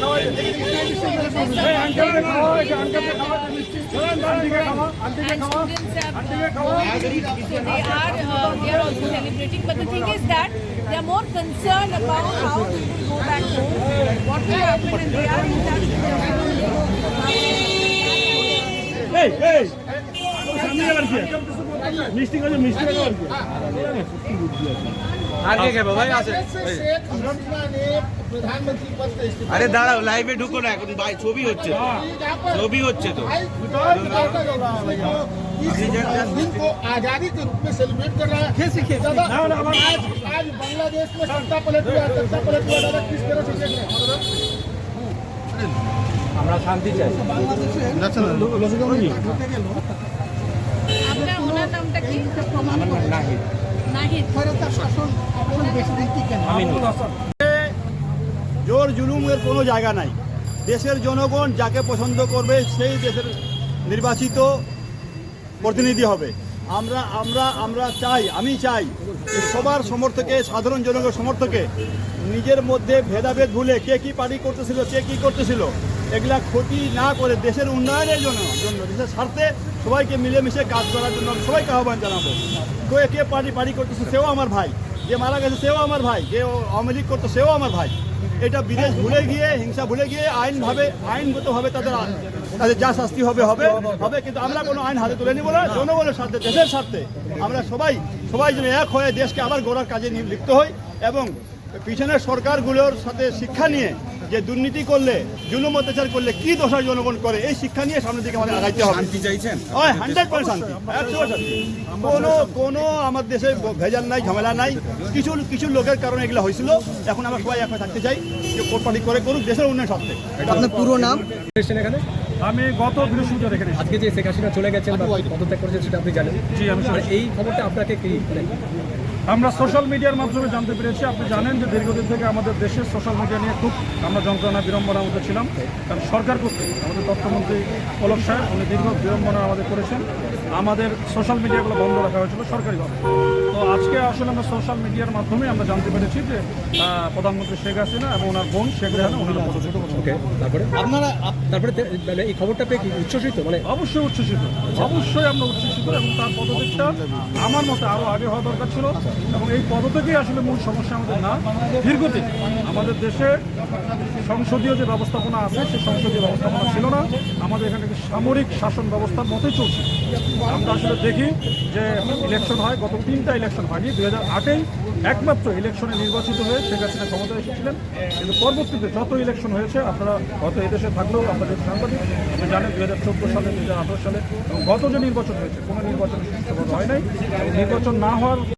So they are, uh, they are also celebrating. But the thing is that they are more concerned about how they go back home, what will happen, and they are in touch with their family. Hey, hey! মিষ্টি কাজে মিষ্টি কাজে আর কি আগে খেবে ভাই আছে शेख हसीना ने प्रधानमंत्री पद से इस्तीफा আরে দাঁড়াও লাইভে ঢুকো না এখন ভাই ছবি হচ্ছে তো। यहाँ पर ছবি হচ্ছে তো भाई बताता जाओ इस दिन को आजादी के रूप में सेलिब्रेट कर रहा है दादा ना, ना, ना। आज आज बांग्लादेश में सत्ता पलट हुआ सत्ता पलट हुआ दादा किस तरह से देख रहे हैं আমরা শান্তি চাই আপনার ওনার নামটা কি? প্রমাণ করুন। নাহিদ। জোর জুলুমের কোনো জায়গা নাই। দেশের জনগণ যাকে পছন্দ করবে সেই দেশের নির্বাচিত প্রতিনিধি হবে। আমরা আমরা আমরা চাই আমি চাই সবার সমর্থকে সাধারণ জনগণের সমর্থকে নিজের মধ্যে ভেদাভেদ ভুলে কে কি পার্টি করতেছিল কে কি করতেছিল এগুলা ক্ষতি না করে দেশের উন্নয়নের জন্য জন্য, দেশের স্বার্থে সবাইকে মিলেমিশে কাজ করার জন্য সবাইকে আহ্বান জানাব। কে কে পার্টি পার্টি করতেছে সেও আমার ভাই, যে মারা গেছে সেও আমার ভাই, যে আওয়ামী লীগ করতো সেও আমার ভাই। এটা বিদেশ ভুলে গিয়ে, হিংসা ভুলে গিয়ে আইনভাবে, আইনগতভাবে তাদের তাদের যা শাস্তি হবে হবে হবে, কিন্তু আমরা কোনো আইন হাতে তুলে নিব না। জনগণের স্বার্থে, দেশের স্বার্থে আমরা সবাই সবাই যেন এক হয়ে দেশকে আবার গড়ার কাজে লিপ্ত হই এবং পিছনের সরকারগুলোর সাথে শিক্ষা নিয়ে যে দুর্নীতি করলে জুলুম অত্যাচার করলে কি দোষার জনগণ করে? এই শিক্ষা নিয়ে সামনের দিকে আমাদের আগাইতে হবে। শান্তি চাইছেন? হয় হান্ড্রেড পার্সেন্ট শান্তি। কোনো কোনো আমার দেশে ভেজাল নাই ঝামেলা নাই। কিছু কিছু লোকের কারণে এগুলো হয়েছিল। এখন আমরা সবাই এক হয়ে থাকতে চাই যে কোর্ট পার্টি করে করুক দেশের উন্নয়ন স্বার্থে আপনার পুরো নাম? এখানে? আমি গত বৃহস্পতিবার এখানে আজকে যে শেখ হাসিনা চলে গেছেন বা পদত্যাগ করেছেন সেটা আপনি জানেন? জি, আমি এই খবরটা আপনাকে কি আমরা সোশ্যাল মিডিয়ার মাধ্যমে জানতে পেরেছি। আপনি জানেন যে দীর্ঘদিন থেকে আমাদের দেশের সোশ্যাল মিডিয়া নিয়ে খুব আমরা যন্ত্রণা বিড়ম্বনার মধ্যে ছিলাম। কারণ সরকার কর্তৃক আমাদের তথ্যমন্ত্রী পলক সাহেব উনি দীর্ঘ বিড়ম্বনা আমাদের করেছেন। আমাদের সোশ্যাল মিডিয়াগুলো বন্ধ রাখা হয়েছিল সরকারিভাবে। তো আজকে আসলে আমরা সোশ্যাল মিডিয়ার মাধ্যমে আমরা জানতে পেরেছি যে প্রধানমন্ত্রী শেখ হাসিনা এবং ওনার বোন শেখ রেহানা ওনারা করছেন ওকে তারপরে? আপনারা তারপরে মানে এই খবরটা পেয়ে কি উচ্ছ্বসিত? মানে অবশ্যই উচ্ছ্বসিত। অবশ্যই আমরা উচ্ছ্বসিত এবং তার পদত্যাগটা আমার মতে আরও আগে হওয়া দরকার ছিল। এবং এই পদত্যাগই আসলে মূল সমস্যা আমাদের না। দীর্ঘদিন আমাদের দেশে সংসদীয় যে ব্যবস্থাপনা আছে, সেই সংসদীয় ব্যবস্থাপনা ছিল না। আমাদের এখানে সামরিক শাসন ব্যবস্থার মতোই চলছে। আমরা আসলে দেখি যে ইলেকশন হয়, গত তিনটা ইলেকশন হয়নি, দুই হাজার আটেই একমাত্র ইলেকশনে নির্বাচিত হয়ে শেখ হাসিনা ক্ষমতায় এসেছিলেন। কিন্তু পরবর্তীতে যত ইলেকশন হয়েছে, আপনারা হয়তো এদেশে থাকলেও আপনাদের সাংবাদিক আপনি জানেন দুই হাজার চোদ্দ সালে, দুই হাজার আঠারো সালে এবং গত যে নির্বাচন হয়েছে, কোনো নির্বাচন সুষ্ঠুভাবে হয় নাই। নির্বাচন না হওয়ার